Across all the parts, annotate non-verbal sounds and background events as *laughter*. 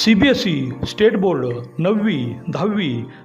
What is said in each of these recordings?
C B S E state board नववी दहावी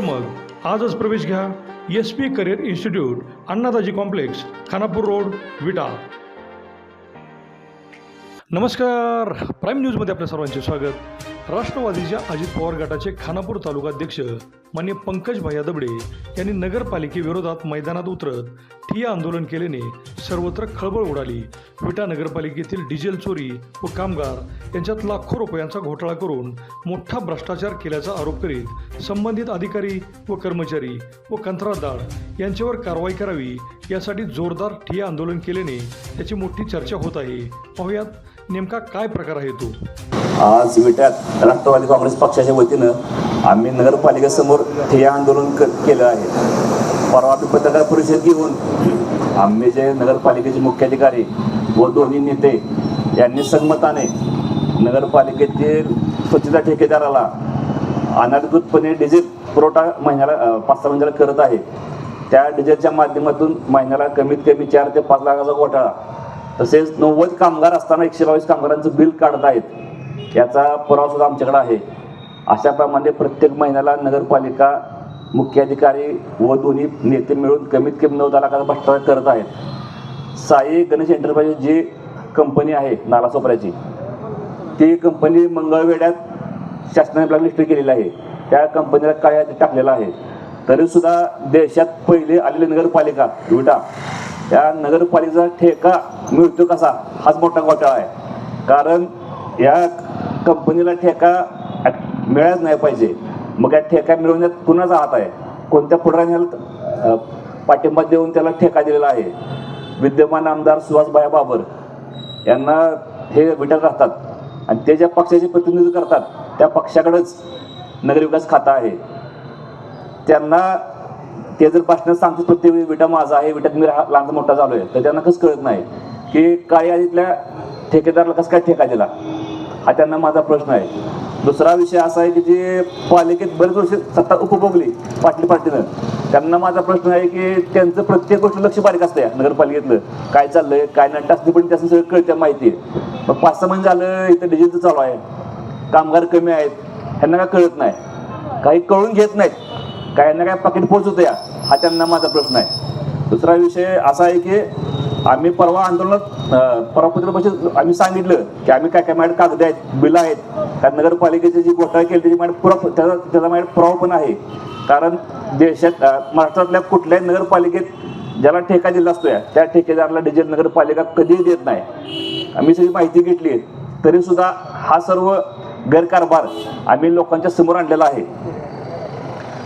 मग आजच प्रवेश घ्या. S P career institute Annadaji complex Khanapur road Vita. नमस्कार. प्राईम न्यूजमध्ये आपल्या सर्वांचे स्वागत. राष्ट्रवादीच्या अजित पवार गटाचे खानापूर तालुका अध्यक्ष मान्य पंकज भैया दबडे यांनी नगरपालिकेविरोधात मैदानात उतरत ठिय्या आंदोलन केल्याने सर्वत्र खळबळ उडाली. विटा नगरपालिकेतील डिझेल चोरी व कामगार यांच्यात लाखो रुपयांचा घोटाळा करून मोठा भ्रष्टाचार केल्याचा आरोप करीत संबंधित अधिकारी व कर्मचारी व कंत्राटदार यांच्यावर कारवाई करावी यासाठी जोरदार ठिय्या आंदोलन केल्याने याची मोठी चर्चा होत आहे. पाहुयात नेमका काय प्रकार आहे तो? आज विट्यात राष्ट्रवादी काँग्रेस पक्षाच्या वतीनं आम्ही नगरपालिकेसमोर ठिय्या आंदोलन क केलं आहे. परवा आम्ही पत्रकार परिषद घेऊन आम्ही जे नगरपालिकेचे मुख्याधिकारी व दोन्ही नेते यांनी संमताने नगरपालिकेतील स्वच्छता ठेकेदाराला अनधिकृतपणे डिझेल पुरवठा महिन्याला पाच सहा महिन्याला करत आहे. त्या डिझेलच्या माध्यमातून महिन्याला कमीत कमी चार ते पाच लाखाचा घोटाळा तसेच नव्वद कामगार असताना एकशे बावीस कामगारांचं बिल काढत आहेत. याचा पुरावा सुद्धा आमच्याकडे आहे. अशाप्रमाणे प्रत्येक महिन्याला नगरपालिका मुख्याधिकारी व दोन्ही नेते मिळून कमीत कमी नऊ दहा लाखाचा भ्रष्टाचार करत आहेत. साई गणेश एंटरप्राइजेस जी कंपनी आहे नालासोपऱ्याची ती कंपनी मंगळवेड्यात शासनाने ब्लॅकलिस्ट केलेली आहे. त्या कंपनीला काय टाकलेला आहे. तरीसुद्धा देशात पहिले आलेली नगरपालिका विटा त्या नगरपालिकेचा ठेका मिळतो कसा? हाच मोठा घोटाळा आहे. कारण या कंपनीला ठेका मिळायच नाही पाहिजे मग या ठेका मिळवण्यात कुणाचा हात आहे. कोणत्या पुढाऱ्याने पाठिंबा देऊन त्याला ठेका दिलेला आहे? विद्यमान आमदार सुहासबाया बाबर यांना हे विटत राहतात आणि ते ज्या पक्षाचे प्रतिनिधित्व करतात त्या पक्षाकडेच नगरविकास खातं आहे. त्यांना ते जर भाषणात सांगतात प्रत्येक विटा माझा आहे विटात मी लहान मोठा मोठा आहे तर त्यांना कसं कळत नाही? की काही आधीतल्या ठेकेदाराला कसं काय ठेका दिला? हा त्यांना माझा प्रश्न आहे. दुसरा विषय असा आहे की जे पालिकेत बरेच वर्ष सत्ता उपभोगली पाटली पार्टीनं त्यांना माझा प्रश्न आहे की त्यांचं प्रत्येक गोष्ट लक्ष बारीक असतं या नगरपालिकेतलं. काय चाललंय काय नट असते पण त्याचं सगळं कळतं माहिती आहे. मग पाच सहा महिने झालं इथं डिझेलचं चालू आहे. कामगार कमी आहेत ह्यांना काय कळत नाही. काही कळून घेत नाहीत. काय यांना काय पाकिट पोहोचवतं या? हा त्यांना माझा प्रश्न आहे. दुसरा विषय असा आहे की आम्ही परवा आंदोलनात अं, परवा आम्ही सांगितलं की आम्ही काय काय माझ्याकडे कागद आहेत बिलं आहेत कारण नगरपालिकेची जी घोटाळा केली त्याची माझ्याकडे पुरा त्याचा त्याचा माझ्याकडे पुरावा पण आहे. कारण देशात महाराष्ट्रातल्या कुठल्याही नगरपालिकेत ज्याला ठेका दिला असतो या त्या ठेकेदाराला डिजिटल नगरपालिका कधीही देत नाही. आम्ही सगळी माहिती घेतली आहे. तरी सुद्धा हा सर्व गैरकारभार आम्ही लोकांच्या समोर आणलेला आहे.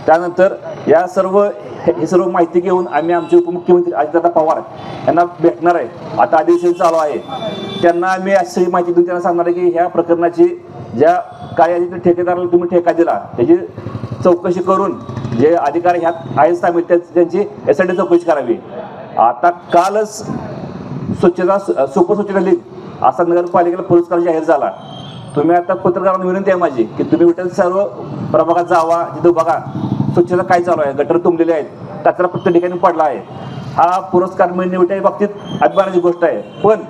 त्यानंतर या सर्व हे सर्व माहिती घेऊन आम्ही आमचे उपमुख्यमंत्री अजितदादा पवार यांना भेटणार आहे. आता अधिवेशन चालू आहे. त्यांना आम्ही अशी माहिती देऊन त्यांना सांगणार आहे की ह्या प्रकरणाची ज्या काय आधी ठेकेदाराला तुम्ही ठेका दिला त्याची चौकशी करून जे अधिकारी ह्यात आहेत सामील एस आय डी चौकशी करावी. आता कालच स्वच्छता सुपर स्वच्छता लीग असा नगरपालिकेला पुरस्कार जाहीर झाला. तुम्ही आता पत्रकारांना विनंती आहे माझी की तुम्ही विठ्ठल सर्व प्रभागात जावा तिथं बघा स्वच्छता काय चालू आहे गटर तुंबलेले आहेत कचरा प्रत्येक ठिकाणी पडला आहे. हा पुरस्कार मिळणे विट्या बाबतीत अभिमानाची गोष्ट आहे. पण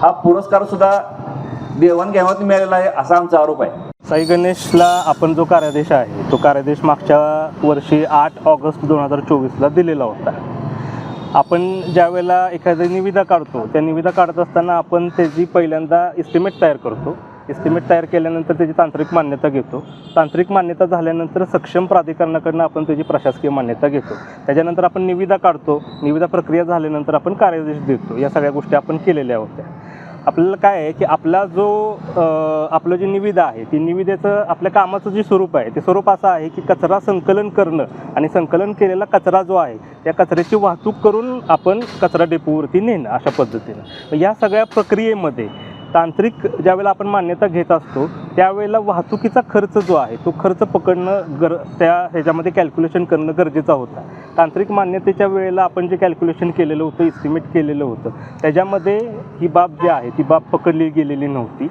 हा पुरस्कार सुद्धा देवाणघेवाणीत मिळालेला आहे असा आमचा आरोप आहे. साई गणेशला आपण जो कार्यादेश आहे तो कार्यादेश मागच्या वर्षी आठ ऑगस्ट दोन हजार चोवीसला दिलेला होता. आपण ज्या वेळेला एखादी निविदा काढतो त्या निविदा काढत असताना आपण त्याची पहिल्यांदा इस्टिमेट तयार करतो. इस्टिमेट तयार केल्यानंतर त्याची तांत्रिक मान्यता घेतो. तांत्रिक मान्यता झाल्यानंतर सक्षम प्राधिकरणाकडनं आपण त्याची प्रशासकीय मान्यता घेतो. त्याच्यानंतर आपण निविदा काढतो. निविदा प्रक्रिया झाल्यानंतर आपण कार्यादेश देतो. या सगळ्या गोष्टी आपण केलेल्या होत्या. आपल्याला काय आहे की आपला जो आपलं जे निविदा आहे ती निविदेचं आपल्या कामाचं जे स्वरूप आहे ते स्वरूप असं आहे की कचरा संकलन करणं आणि संकलन केलेला कचरा जो आहे त्या कचऱ्याची वाहतूक करून आपण कचरा डेपोवरती नेणं अशा पद्धतीनं. या सगळ्या प्रक्रियेमध्ये तांत्रिक ज्यावेळेला आपण मान्यता घेत असतो त्यावेळेला वाहतुकीचा खर्च जो आहे तो खर्च पकडणं गर त्या ह्याच्यामध्ये कॅल्क्युलेशन करणं गरजेचं होतं. तांत्रिक मान्यतेच्या वेळेला आपण जे कॅल्क्युलेशन केलेलं होतं इस्टिमेट केलेलं होतं त्याच्यामध्ये ही बाब जी आहे ती बाब पकडली गेलेली नव्हती.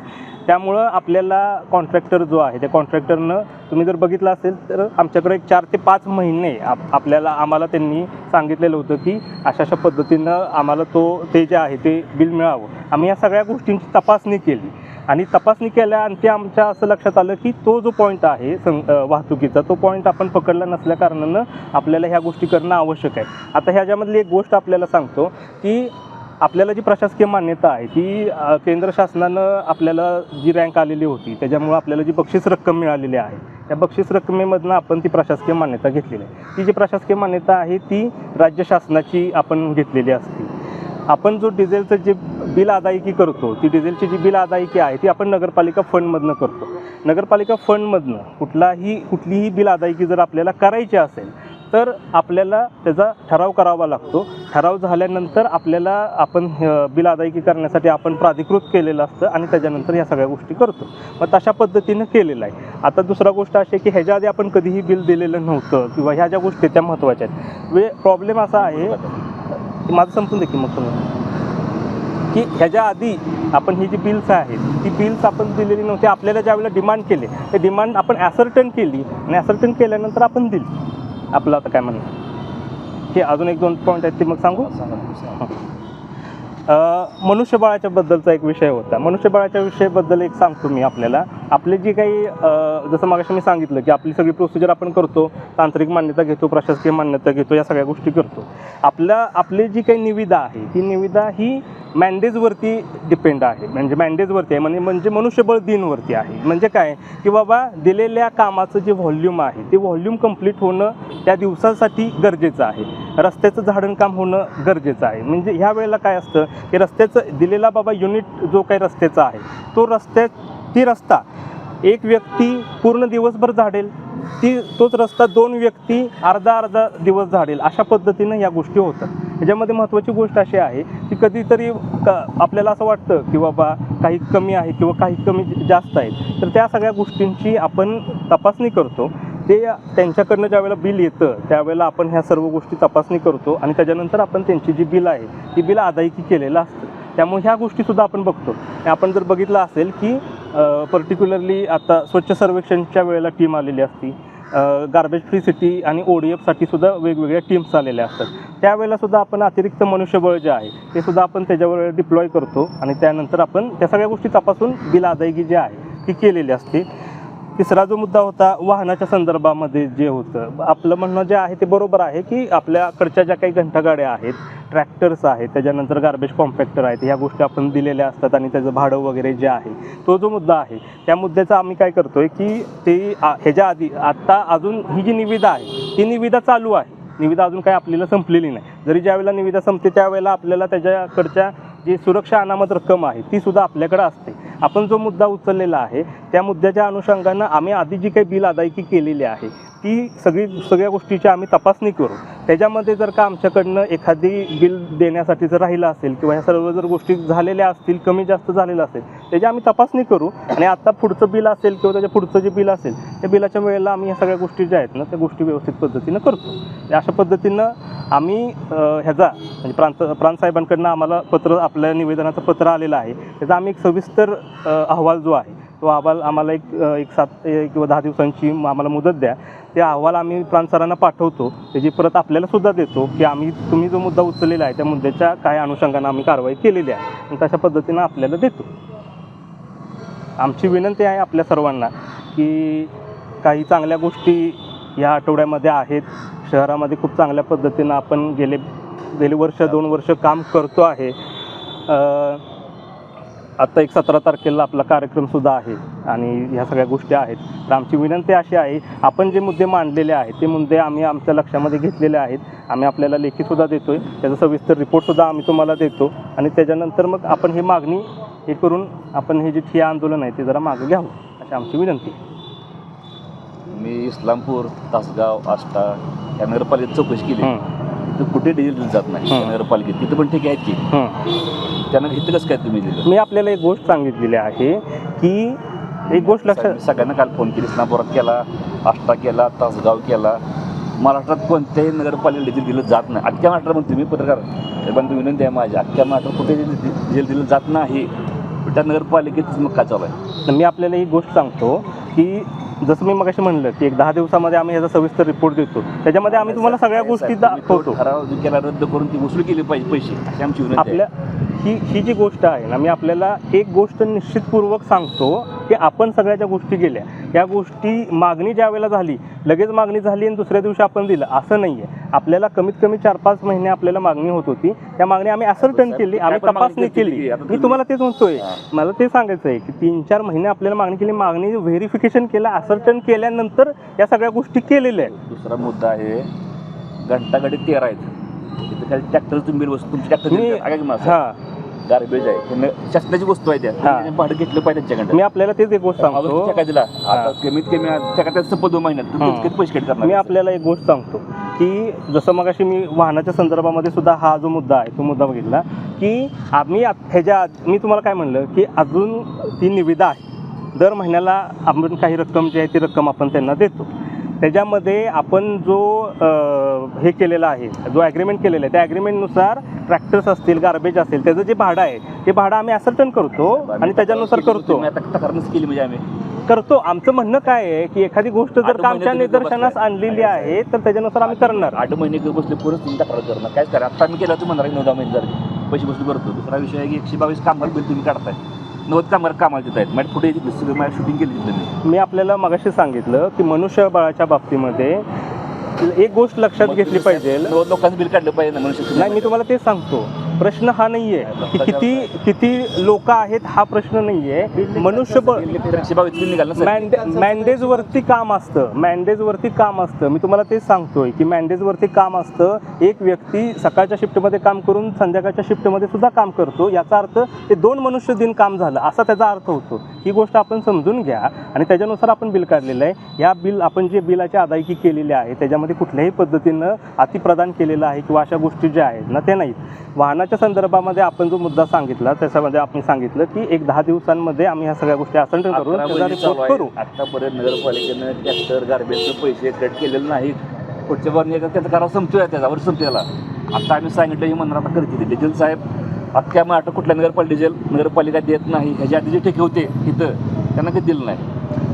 त्यामुळं आपल्याला कॉन्ट्रॅक्टर जो आहे त्या कॉन्ट्रॅक्टरनं तुम्ही जर बघितलं असेल तर आमच्याकडे एक चार ते पाच महिने आप आपल्याला आम्हाला त्यांनी सांगितलेलं होतं की अशा अशा पद्धतीनं आम्हाला तो ते जे आहे ते बिल मिळावं. आम्ही या सगळ्या गोष्टींची तपासणी केली. आणि तपासणी केल्या आणि ते आमच्या असं लक्षात आलं की तो जो पॉईंट आहे सं वाहतुकीचा तो पॉईंट आपण पकडला नसल्या कारणानं आपल्याला ह्या गोष्टी करणं आवश्यक आहे. आता ह्याच्यामधली एक गोष्ट आपल्याला सांगतो की आपल्याला जी प्रशासकीय मान्यता आहे ती केंद्र शासनानं आपल्याला जी रँक आलेली होती त्याच्यामुळं आपल्याला जी बक्षीस रक्कम मिळालेली आहे त्या बक्षीस रक्कमेमधनं आपण ती प्रशासकीय मान्यता घेतलेली आहे. ती जी प्रशासकीय मान्यता आहे ती राज्य शासनाची आपण घेतलेली असते. आपण जो डिझेलचं जे बिल अदायकी करतो ती डिझेलची जी बिल अदायकी आहे ती आपण नगरपालिका फंडमधनं करतो. नगरपालिका फंडमधनं कुठलाही कुठलीही बिल अदायकी जर आपल्याला करायची असेल तर आपल्याला त्याचा ठराव करावा लागतो. ठराव झाल्यानंतर आपल्याला आपण बिल अदायकी करण्यासाठी आपण प्राधिकृत केलेलं असतं आणि त्याच्यानंतर ह्या सगळ्या गोष्टी करतो. मग तशा पद्धतीनं केलेलं आहे. आता दुसरा गोष्ट अशी आहे की ह्याच्या आधी आपण कधीही बिल दिलेलं नव्हतं किंवा ह्या ज्या गोष्टी त्या महत्त्वाच्या आहेत. म्हणजे वे प्रॉब्लेम असा आहे माझं संपून देखील की मग तुम्ही. की ह्याच्या आधी आपण ही जी बिल्स आहेत ती बिल्स आपण दिलेली नव्हती. आपल्याला ज्यावेळेला डिमांड केले ते डिमांड आपण ॲसर्टन केली आणि ॲसर्टन केल्यानंतर आपण दिली. आपलं आता काय म्हणणं? की अजून एक दोन पॉईंट आहेत ते मग सांगू? मनुष्यबळाच्या बद्दलचा एक विषय होता. मनुष्यबळाच्या विषयाबद्दल एक सांगतो मी आपल्याला. आपले जे काही जसं मागाशी मी सांगितलं की आपली सगळी प्रोसिजर आपण करतो तांत्रिक मान्यता घेतो प्रशासकीय मान्यता घेतो या सगळ्या गोष्टी करतो. आपल्या आपली जी काही निविदा आहे ती निविदा ही मॅन्डेजवरती डिपेंड आहे. म्हणजे मॅन्डेजवरती आहे. म्हणजे म्हणजे मनुष्यबळ दिनवरती आहे. म्हणजे काय? की बाबा दिलेल्या कामाचं जे व्हॉल्यूम आहे ते व्हॉल्यूम कंप्लीट होणं त्या दिवसासाठी गरजेचं आहे. रस्त्याचं झाडणकाम होणं गरजेचं आहे. म्हणजे ह्या वेळेला काय असतं? की रस्त्याचं दिलेला बाबा युनिट जो काही रस्त्याचा आहे तो रस्त्या ती रस्ता एक व्यक्ती पूर्ण दिवसभर झाडेल. ती तोच रस्ता दोन व्यक्ती अर्धा अर्धा दिवस झाडेल. अशा पद्धतीनं या गोष्टी होतात. ह्याच्यामध्ये महत्त्वाची गोष्ट अशी आहे कधीतरी क आपल्याला असं वाटतं की बाबा काही कमी आहे किंवा काही कमी जास्त आहेत तर त्या सगळ्या गोष्टींची आपण तपासणी करतो. ते त्यांच्याकडनं ज्यावेळेला बिल येतं त्यावेळेला आपण ह्या सर्व गोष्टी तपासणी करतो आणि त्याच्यानंतर आपण त्यांची जी बिल आहे ती बिल अदायकी केलेलं असतं. त्यामुळे ह्या गोष्टीसुद्धा आपण बघतो. आपण जर बघितलं असेल की पर्टिक्युलरली आता स्वच्छ सर्वेक्षणच्या वेळेला टीम आलेली असती गार्बेज फ्री सिटी आणि ओ डी एफसाठी सुद्धा वेगवेगळ्या टीम्स आलेल्या असतात. त्यावेळेला सुद्धा आपण अतिरिक्त मनुष्यबळ जे आहे ते सुद्धा आपण त्याच्यावर डिप्लॉय करतो आणि त्यानंतर आपण त्या सगळ्या गोष्टी तपासून बिल अदायगी जी आहे ती केलेली असते. तिसरा जो मुद्दा होता वाहनाच्या संदर्भामध्ये जे होतं आपलं म्हणणं जे आहे ते बरोबर आहे की आपल्याकडच्या ज्या काही घंटागाड्या आहेत ट्रॅक्टर्स आहेत त्याच्यानंतर गार्बेज कॉम्पॅक्टर आहेत ह्या गोष्टी आपण दिलेल्या असतात आणि त्याचं भाडं वगैरे जे आहे तो जो मुद्दा आहे त्या मुद्द्याचा आम्ही काय करतोय की ते आ- ह्याच्या आधी आत्ता अजून ही जी निविदा आहे ती निविदा चालू आहे. निविदा अजून काही आपल्याला संपलेली नाही. जरी ज्यावेळेला निविदा संपते त्यावेळेला आपल्याला त्याच्याकडच्या जी सुरक्षा अनामत रक्कम आहे ती सुद्धा आपल्याकडे असते. आपण जो मुद्दा उचललेला आहे त्या मुद्द्याच्या अनुषंगानं आम्ही आधी जी काही बिल अदायकी केलेली आहे ती सगळी सगळ्या गोष्टीची आम्ही तपासणी करू. त्याच्यामध्ये जर का आमच्याकडनं एखादी बिल देण्यासाठी जर राहिलं असेल किंवा ह्या सर्व जर गोष्टी झालेल्या असतील कमी जास्त झालेलं असेल त्याची आम्ही तपासणी करू आणि आता पुढचं बिल असेल किंवा त्याच्या पुढचं जे बिल असेल त्या बिलाच्या वेळेला आम्ही ह्या सगळ्या गोष्टी ज्या आहेत ना त्या गोष्टी व्यवस्थित पद्धतीनं करतो. अशा पद्धतीनं आम्ही ह्याचा म्हणजे प्रांत प्रांतसाहेबांकडनं आम्हाला पत्र आपल्या निवेदनाचं पत्र आलेलं आहे. त्याचा आम्ही एक सविस्तर अहवाल जो आहे तो अहवाल आम्हाला एक एक सात किंवा दहा दिवसांची आम्हाला मुदत द्या. ते अहवाल आम्ही प्रांत सरांना पाठवतो. त्याची परत आपल्याला सुद्धा देतो की आम्ही तुम्ही जो मुद्दा उचललेला आहे त्या मुद्द्याच्या काय अनुषंगानं आम्ही कारवाई केलेली आहे. आणि तशा पद्धतीनं आपल्याला देतो. आमची विनंती आहे आपल्या सर्वांना की काही चांगल्या गोष्टी या आठवड्यामध्ये आहेत. शहरामध्ये खूप चांगल्या पद्धतीनं आपण गेले गेले वर्ष दोन वर्ष काम करतो आहे. आत्ता एक सतरा तारखेला आपला कार्यक्रमसुद्धा आहे आणि ह्या सगळ्या गोष्टी आहेत. तर आमची विनंती अशी आहे आपण जे मुद्दे मांडलेले आहेत ते मुद्दे आम्ही आमच्या लक्षामध्ये घेतलेले आहेत. आम्ही आपल्याला लेखीसुद्धा देतो आहे त्याचा सविस्तर रिपोर्टसुद्धा आम्ही तुम्हाला देतो. आणि त्याच्यानंतर मग आपण ही मागणी हे करून आपण हे जे ठिया आंदोलन आहे ते जरा मागं घ्यावं अशी आमची विनंती आहे. मी इस्लामपूर तासगाव आष्टा या नगरपालिकेत चौकशी केली. तिथं कुठे डिझेल जात नाही. नगरपालिकेत. तिथं पण ठीक आहेत की. त्यांना इथं कसं काय तुम्ही दिलं? मी आपल्याला एक गोष्ट सांगितलेली आहे की एक गोष्ट लक्षात सगळ्यांना काल फोन केली इस्लामपुरात केला आष्टा केला तासगाव केला. महाराष्ट्रात कोणत्याही नगरपालिका डिझेल दिलं जात नाही. अख्ख्या महाराष्ट्रात म्हणून तुम्ही पत्रकार हे पण तुम्ही विनंती आहे माझी अख्ख्या महाराष्ट्रात कुठे डिझेल दिलं जात नाही त्या नगरपालिकेत मग काय चालू आहे? तर मी आपल्याला एक गोष्ट सांगतो की जसं मी मगाशी म्हणलं की एक दहा दिवसामध्ये आम्ही ह्याचा सविस्तर रिपोर्ट देतो. त्याच्यामध्ये आम्ही तुम्हाला सगळ्या गोष्टी दाखवतो. ठराव केला रद्द करून ती वसूल केली पाहिजे पैसे अशी आमची आपल्या ही ही जी गोष्ट आहे ना मी आपल्याला एक गोष्ट निश्चितपूर्वक सांगतो की आपण सगळ्या ज्या गोष्टी केल्या या गोष्टी मागणी ज्या वेळेला झाली लगेच मागणी झाली आणि दुसऱ्या दिवशी आपण दिलं असं नाही आहे आपल्याला कमीत कमी चार पाच महिने आपल्याला मागणी होत होती. त्या मागणी आम्ही असरटन केली आम्ही तपासणी केली मी तुम्ही- तुम्हाला तेच म्हणतोय. मला ते सांगायचं आहे की तीन चार महिने आपल्याला मागणी केली मागणी व्हेरिफिकेशन केलं असरटन केल्यानंतर या सगळ्या गोष्टी केलेल्या आहेत. दुसरा मुद्दा आहे घंटागाडी तेरा आहेत. तिथे काही ट्रॅक्टर तुम्ही वस्तू तुमची मी ट्रॅक्टर हां. गार्बेज आहे. हे न- शासनाची वस्तू आहे त्या. हा. तुम्ही भाडं घेतलं पाहिजे त्यांच्याकडे. मी आपल्याला तेच एक गोष्ट सांगतो. दिला. आता कमीत कमी चेका संपत दोन महिन्यात. तुम्ही. किती पैसे कट करणार? मी आपल्याला एक गोष्ट सांगतो की जसं मगाशी मी वाहनाच्या संदर्भामध्ये सुद्धा हा जो मुद्दा आहे तो मुद्दा बघितला की आम्ही आत- ह्याच्या आत- मी तुम्हाला काय म्हणलं की अजून ती निविदा आहे. दर महिन्याला आपण काही रक्कम जी आहे ती रक्कम आपण त्यांना देतो. त्याच्यामध्ये आपण जो हे केलेला आहे जो ॲग्रीमेंट केलेला आहे त्या ॲग्रीमेंटनुसार ट्रॅक्टर्स असतील गार्बेज असेल त्याचं जे भाडं आहे ते भाडं आम्ही असर्टन करतो आणि त्याच्यानुसार करतो. केली म्हणजे आम्ही. करतो. आमचं म्हणणं काय आहे की एखादी गोष्ट जर आमच्या निदर्शनास. आणलेली आहे तर त्याच्यानुसार आम्ही करणार. आठ महिने बसले पुरंच तुम्ही तक्रार करणार काय करा आता आम्ही केलं तुम्ही म्हणणार नऊ दहा महिने झाले. पैसे वसूल करतो. दुसरा विषय आहे की एकशे बावीस कामाला बिल तुम्ही काढताय. नव्वद कामाला कामाला देत आहेत माझ्या पुढे माझ्या शूटिंग केली तिथं मी मी आपल्याला मगाशी सांगितलं की मनुष्यबळाच्या बाबतीमध्ये एक गोष्ट लक्षात घेतली पाहिजे. नव्वद लोकांचं बिल काढलं पाहिजे ना मनुष्य नाही मी तुम्हाला तेच सांगतो. प्रश्न हा नाहीये की किती किती लोक आहेत हा प्रश्न नाहीये. मनुष्यबळ मॅन्डेज वरती काम असतं. मॅन्डेजवरती काम असतं. मी तुम्हाला तेच सांगतोय की मॅन्डेजवरती काम असतं. एक व्यक्ती सकाळच्या शिफ्टमध्ये काम करून संध्याकाळच्या शिफ्टमध्ये सुद्धा काम करतो. याचा अर्थ ते दोन मनुष्य दिन काम झालं. असा त्याचा अर्थ होतो. ही गोष्ट आपण समजून घ्या आणि त्याच्यानुसार आपण बिल काढलेलं आहे. या बिल आपण जे बिलाची अदायकी केलेली आहे त्याच्यामध्ये कुठल्याही पद्धतीनं अतिप्रदान केलेलं आहे किंवा अशा गोष्टी ज्या आहेत ना त्या नाहीत. वाहनाच्या संदर्भामध्ये आपण जो मुद्दा सांगितला त्याच्यामध्ये आपण सांगितलं की एक दहा दिवसांमध्ये आम्ही ह्या सगळ्या गोष्टी असंट करून त्याचा रिपोर्ट. करू. आतापर्यंत नगरपालिकेनं ट्रॅक्टर गार्बेजचे पैसे कट केलेले नाहीत. पुढच्या बार त्याचा करावा संपतोय त्याच्यावर संपतेला आता आम्ही सांगितलं हे म्हणणार आता करते डिझेल साहेब अख्ख्या महाराष्ट्र कुठल्या नगरपालिका नगरपालिका देत नाही. ह्याच्या आधी जे ठेके होते तिथं त्यांना काही दिलं नाही.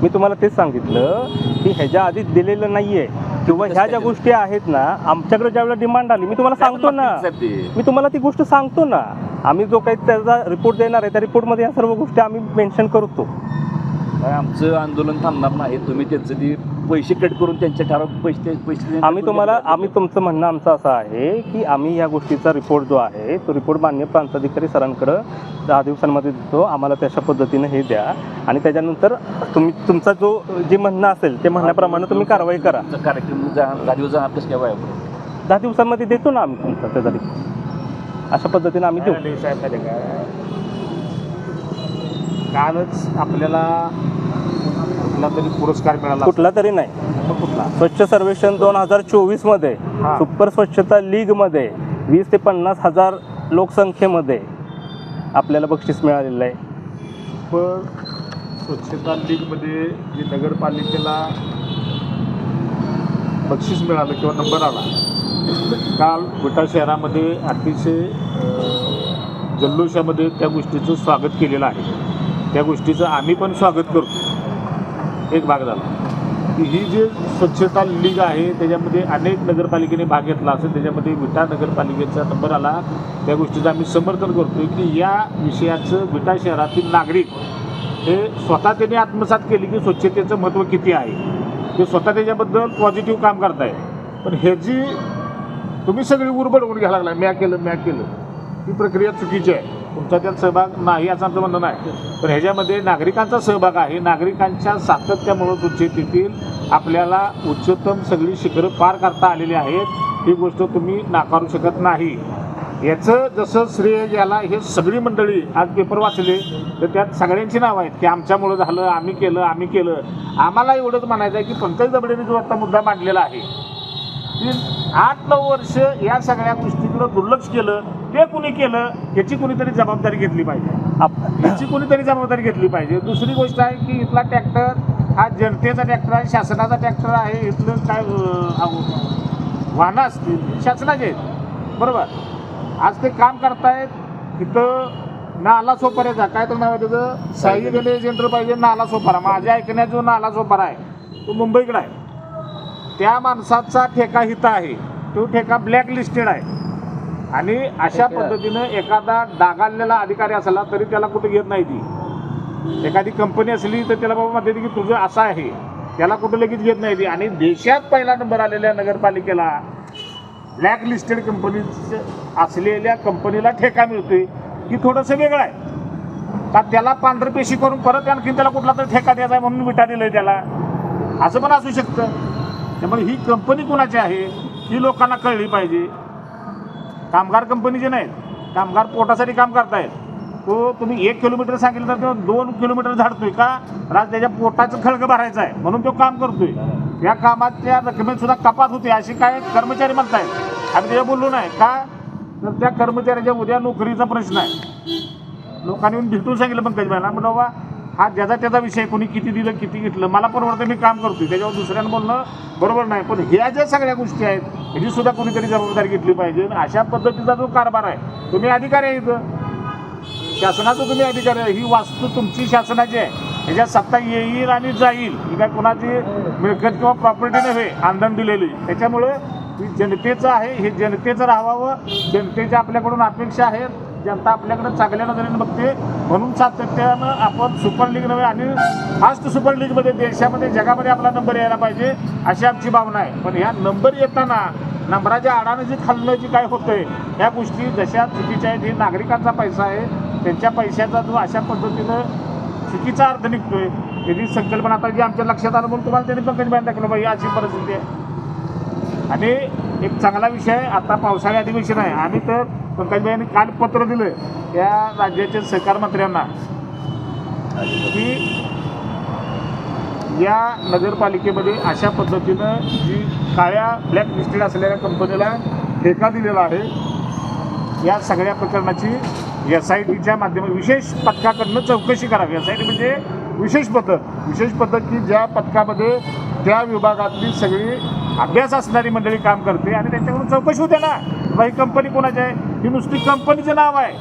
मी तुम्हाला तेच सांगितलं की ह्याच्या आधी दिलेलं नाहीये. किंवा ह्या ज्या गोष्टी आहेत ना आमच्याकडे ज्यावेळेला डिमांड आली मी तुम्हाला सांगतो ना. मी तुम्हाला ती गोष्ट सांगतो ना. आम्ही जो काही त्याचा रिपोर्ट देणार आहे त्या रिपोर्टमध्ये या सर्व गोष्टी आम्ही मेन्शन करतो. काय आमचं आंदोलन थांबणार नाही. तुम्ही त्यांचं ती पैसे कट करून त्यांच्या ठराव पैसे पैसे आम्ही तुम्हाला आम्ही तुमचं म्हणणं आमचं असं आहे की आम्ही या गोष्टीचा रिपोर्ट जो आहे तो रिपोर्ट मान्य प्रांताधिकारी सरांकडं दहा दिवसांमध्ये देतो. आम्हाला तशा पद्धतीनं हे द्या. आणि त्याच्यानंतर तुम्ही तुमचा जो जे म्हणणं असेल ते म्हणण्याप्रमाणे तुम्ही कारवाई करा. कार्यक्रम जा- दहा दिवस वाया दहा दिवसांमध्ये देतो ना आम्ही तुमचा त्याचा रिपोर्ट अशा पद्धतीने आम्ही देऊ. कालच आपल्याला कुठला तरी पुरस्कार मिळाला कुठला तरी नाही. मग कुठला? स्वच्छ सर्वेक्षण दोन हजार चोवीसमध्ये हा. सुपर स्वच्छता लीगमध्ये वीस ते पन्नास हजार लोकसंख्येमध्ये आपल्याला बक्षीस मिळालेलं आहे. पण स्वच्छता लीगमध्ये जे नगरपालिकेला बक्षीस मिळालं किंवा नंबर आला काल विटा शहरामध्ये अतिशय अं, जल्लोषामध्ये त्या गोष्टीचं स्वागत केलेलं आहे. त्या गोष्टीचं आम्ही पण स्वागत करतो. एक भाग झाला. ही जी स्वच्छता लीग आहे त्याच्यामध्ये अनेक नगरपालिकेने भाग घेतला असेल त्याच्यामध्ये विटा नगरपालिकेचा नंबर आला. त्या गोष्टीचं आम्ही समर्थन करतो की या विषयाचं विटा शहरातील नागरिक हे स्वतः त्यांनी आत्मसात केली की स्वच्छतेचं महत्त्व किती आहे. ते स्वतः त्याच्याबद्दल पॉझिटिव्ह काम करताय. पण ह्याची तुम्ही सगळी उरबडवून घ्यायला लागला म्या केलं म्या केलं ही प्रक्रिया चुकीची आहे. तुमचा त्यात सहभाग नाही याचं आमचं म्हणणं नाही. पण ह्याच्यामध्ये नागरिकांचा सहभाग आहे. नागरिकांच्या सातत्यामुळं उच्चतेतील आपल्याला उच्चतम सगळी शिखरं पार करता आलेली आहेत. ही गोष्ट तुम्ही नाकारू शकत नाही. याचं जसं श्रेय ज्याला हे सगळी मंडळी आज पेपर वाचले तर त्यात सगळ्यांची नावं आहेत की आमच्यामुळं झालं आम्ही केलं आम्ही केलं. आम्हाला एवढंच म्हणायचं आहे की पंकज दबडेने जो आता मुद्दा मांडलेला आहे की आठ नऊ वर्ष या सगळ्या गोष्टीकडं दुर्लक्ष केलं ते कुणी केलं याची कुणीतरी जबाबदारी घेतली पाहिजे. याची कुणीतरी जबाबदारी घेतली पाहिजे. दुसरी गोष्ट आहे की इथला ट्रॅक्टर हा जनतेचा ट्रॅक्टर आहे शासनाचा ट्रॅक्टर आहे इथलं काय वाहनं असतील शासनाचे बरोबर? आज ते काम करतायत इथं नाला सोपाऱ्याचा काय तर नाव आहे त्याचं? साई गणेश एंटरप्राइज नाला सोपारा. माझ्या ऐकण्यात जो नाला सोपारा आहे तो मुंबईकडे आहे. त्या माणसाचा ठेका हिता आहे. तो ठेका ब्लॅक लिस्टेड आहे. आणि अशा पद्धतीनं एखादा डागाळलेला अधिकारी असला तरी त्याला कुठे घेत नाही ती. एखादी कंपनी असली तर त्याला बाबा म्हणते की तुझं असं आहे. त्याला कुठं लगेच घेत नाही ती. आणि देशात पहिला नंबर आलेल्या नगरपालिकेला ब्लॅक लिस्टेड कंपनी असलेल्या कंपनीला ठेका मिळतोय. की थोडंसं वेगळं आहे. का त्याला पांढरं पेशी करून परत आणखी त्याला कुठला तरी ठेका द्यायचा आहे म्हणून विटा दिलंय त्याला. असं पण असू शकतं. त्यामुळे ही कंपनी कुणाची आहे ही लोकांना कळली पाहिजे. कामगार कंपनीचे नाहीत. कामगार पोटासाठी काम करतायत. तो तुम्ही एक किलोमीटर सांगितलं तर तो दोन किलोमीटर झाडतोय का? राज त्याच्या पोटाचं खळगं भरायचं आहे म्हणून तो काम करतोय. या कामाच्या रकमेत सुद्धा कपात होते असे काय कर्मचारी म्हणतायत. आम्ही त्याच्या बोललो नाही. का? तर त्या कर्मचाऱ्याच्या उद्या नोकरीचा प्रश्न आहे. लोकांनी येऊन भेटून सांगितलं पंकज भाईला. म्हटलं बाबा हा ज्याचा त्याचा विषय कोणी किती दिलं किती घेतलं मला परवडतं मी काम करतोय. त्याच्यावर दुसऱ्यानं बोलणं बरोबर नाही. पण ह्या ज्या सगळ्या गोष्टी आहेत ह्याची सुद्धा कोणीतरी जबाबदारी घेतली पाहिजे. अशा पद्धतीचा जो कारभार आहे तुम्ही अधिकारी आहे इथं. शासनाचं तुम्ही अधिकारी आहे. ही वास्तू तुमची शासनाची आहे. ह्याच्यात सत्ता येईल आणि जाईल. ही काय कोणाची मिळकत किंवा प्रॉपर्टी नव्हे आंदण दिलेली. त्याच्यामुळे ही जनतेचं आहे हे जनतेचं राहावं. जनतेच्या आपल्याकडून अपेक्षा आहेत. जनता आपल्याकडे चांगल्या नजरेने बघते म्हणून सातत्यानं आपण सुपर लीग नव्हे आणि फास्ट सुपर लीगमध्ये देशामध्ये जगामध्ये आपला नंबर यायला पाहिजे अशी आमची भावना आहे. पण ह्या नंबर येताना नंबराच्या आडानं जे खाल्लं जे काय होतंय या गोष्टी जशा चुकीच्या आहेत हे नागरिकांचा पैसा आहे त्यांच्या पैशाचा जो अशा पद्धतीनं चुकीचा अर्थ निघतोय त्याची संकल्पना आता जी आमच्या लक्षात आलं म्हणून तुम्हाला त्यांनी पंकज बांध दाखवलं पाहिजे अशी परिस्थिती आहे. आणि एक चांगला विषय आता पावसाळी अधिवेशन आहे. आम्ही तर पंकजबाईंनी काल पत्र दिलं या राज्याच्या सहकार मंत्र्यांना की या नगरपालिकेमध्ये अशा पद्धतीनं जी काळ्या ब्लॅक लिस्टेड असलेल्या कंपनीला ठेका दिलेला आहे या सगळ्या प्रकरणाची एस आय टीच्या माध्यमात विशेष पथकाकडनं चौकशी करावी. एस आय टी म्हणजे विशेष पद्धत विशेष पद्धत की ज्या पथकामध्ये त्या विभागातली सगळी अभ्यास असणारी मंडळी काम करते आणि त्यांच्याकडून चौकशी होते ना. ही कंपनी कोणाची आहे? ही नुसती कंपनीचं नाव आहे.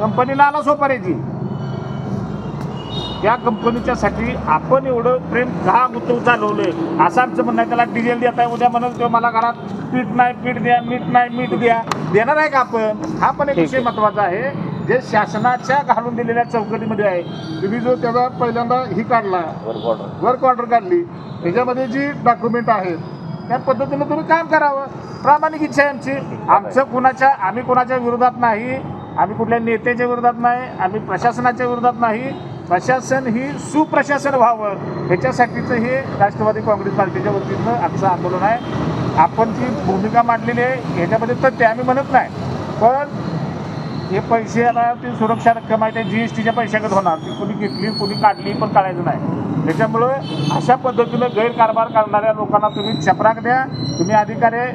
कंपनी नाला सोपाऱ्याची. त्या कंपनीच्या साठी आपण एवढं प्रेम का गुंतवून चालवलंय? असं आमचं म्हणणं आहे त्याला डिझेल देत आहे उद्या म्हणत तो मला घरात पीठ नाही पीठ द्या मीठ नाही मीठ द्या. देणार आहे का आपण? हा पण एक विषय. महत्त्वाचा आहे. जे शासनाच्या घालून दिलेल्या चौकटीमध्ये आहे तुम्ही जो त्याचा पहिल्यांदा ही काढला वर्क ऑर्डर काढली त्याच्यामध्ये जी डॉक्युमेंट आहेत त्या पद्धतीनं तुम्ही काम करावं. प्रामाणिक इच्छा आहे आमची. आमचं कुणाच्या आम्ही कुणाच्या विरोधात नाही. आम्ही कुठल्या नेत्याच्या विरोधात नाही. आम्ही प्रशासनाच्या विरोधात नाही. प्रशासन ही सुप्रशासन व्हावं. ह्याच्यासाठीचं हे राष्ट्रवादी काँग्रेस पार्टीच्या वतीनं आमचं आंदोलन आहे. आपण जी भूमिका मांडलेली आहे ह्याच्यामध्ये तथ्य आम्ही म्हणत नाही. पण हे पैसे आता ते सुरक्षा रक्कम आहे ते जी एस टीच्या पैशागत होणार. ती कुणी घेतली कुणी काढली पण काढायचं नाही. त्याच्यामुळं अशा पद्धतीनं गैरकारभार करणाऱ्या लोकांना तुम्ही चपराक द्या. तुम्ही अधिकारी आहे.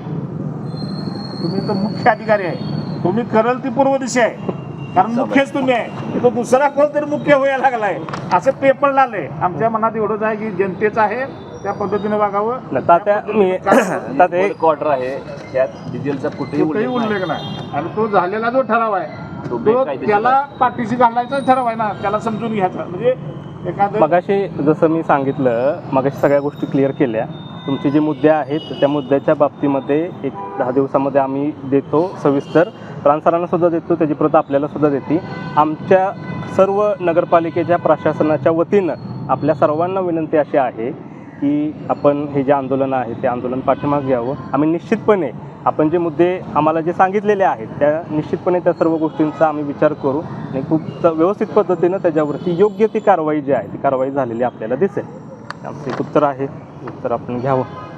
तुम्ही तर मुख्य अधिकारी आहे. तुम्ही करल ती पूर्व दिशा आहे. कारण मुख्यच तुम्ही आहे. तो दुसरा कोण तरी मुख्य व्हायला लागलाय. असं पेपर लागलंय आमच्या मनात एवढंच आहे की जनतेचं आहे. त्या पद्धतीने वागावं? तात्या मी *coughs* तात्या एक क्वार्टर आहे. त्यात डिझेलचा कुठेही कुठेही उल्लेख नाही. उल्लेख नाही. आणि तो झालेला जो ठराव आहे तो तो बेकायदेशीर त्याला पाठीशी घालायचा ठराव आहे ना त्याला समजून घ्यायचा. म्हणजे एखादं मगाशी जसं मी सांगितलं मगाशी सगळ्या गोष्टी क्लिअर केल्या. तुमचे जे मुद्दे आहेत त्या मुद्द्याच्या बाबतीमध्ये एक दहा दिवसामध्ये आम्ही देतो सविस्तर. प्रांसरांना सुद्धा देतो त्याची प्रत आपल्याला सुद्धा देते. आमच्या सर्व नगरपालिकेच्या प्रशासनाच्या वतीनं आपल्या सर्वांना विनंती अशी आहे की आपण हे जे आंदोलन आहे ते आंदोलन पाठीमाग घ्यावं. आम्ही निश्चितपणे आपण जे मुद्दे आम्हाला जे सांगितलेले आहेत त्या निश्चितपणे त्या सर्व गोष्टींचा आम्ही विचार करू आणि खूप व्यवस्थित पद्धतीनं त्याच्यावरती योग्य ती कारवाई जी आहे ती कारवाई झालेली आपल्याला दिसेल. आमचं एक उत्तर आहे. उत्तर आपण घ्यावं.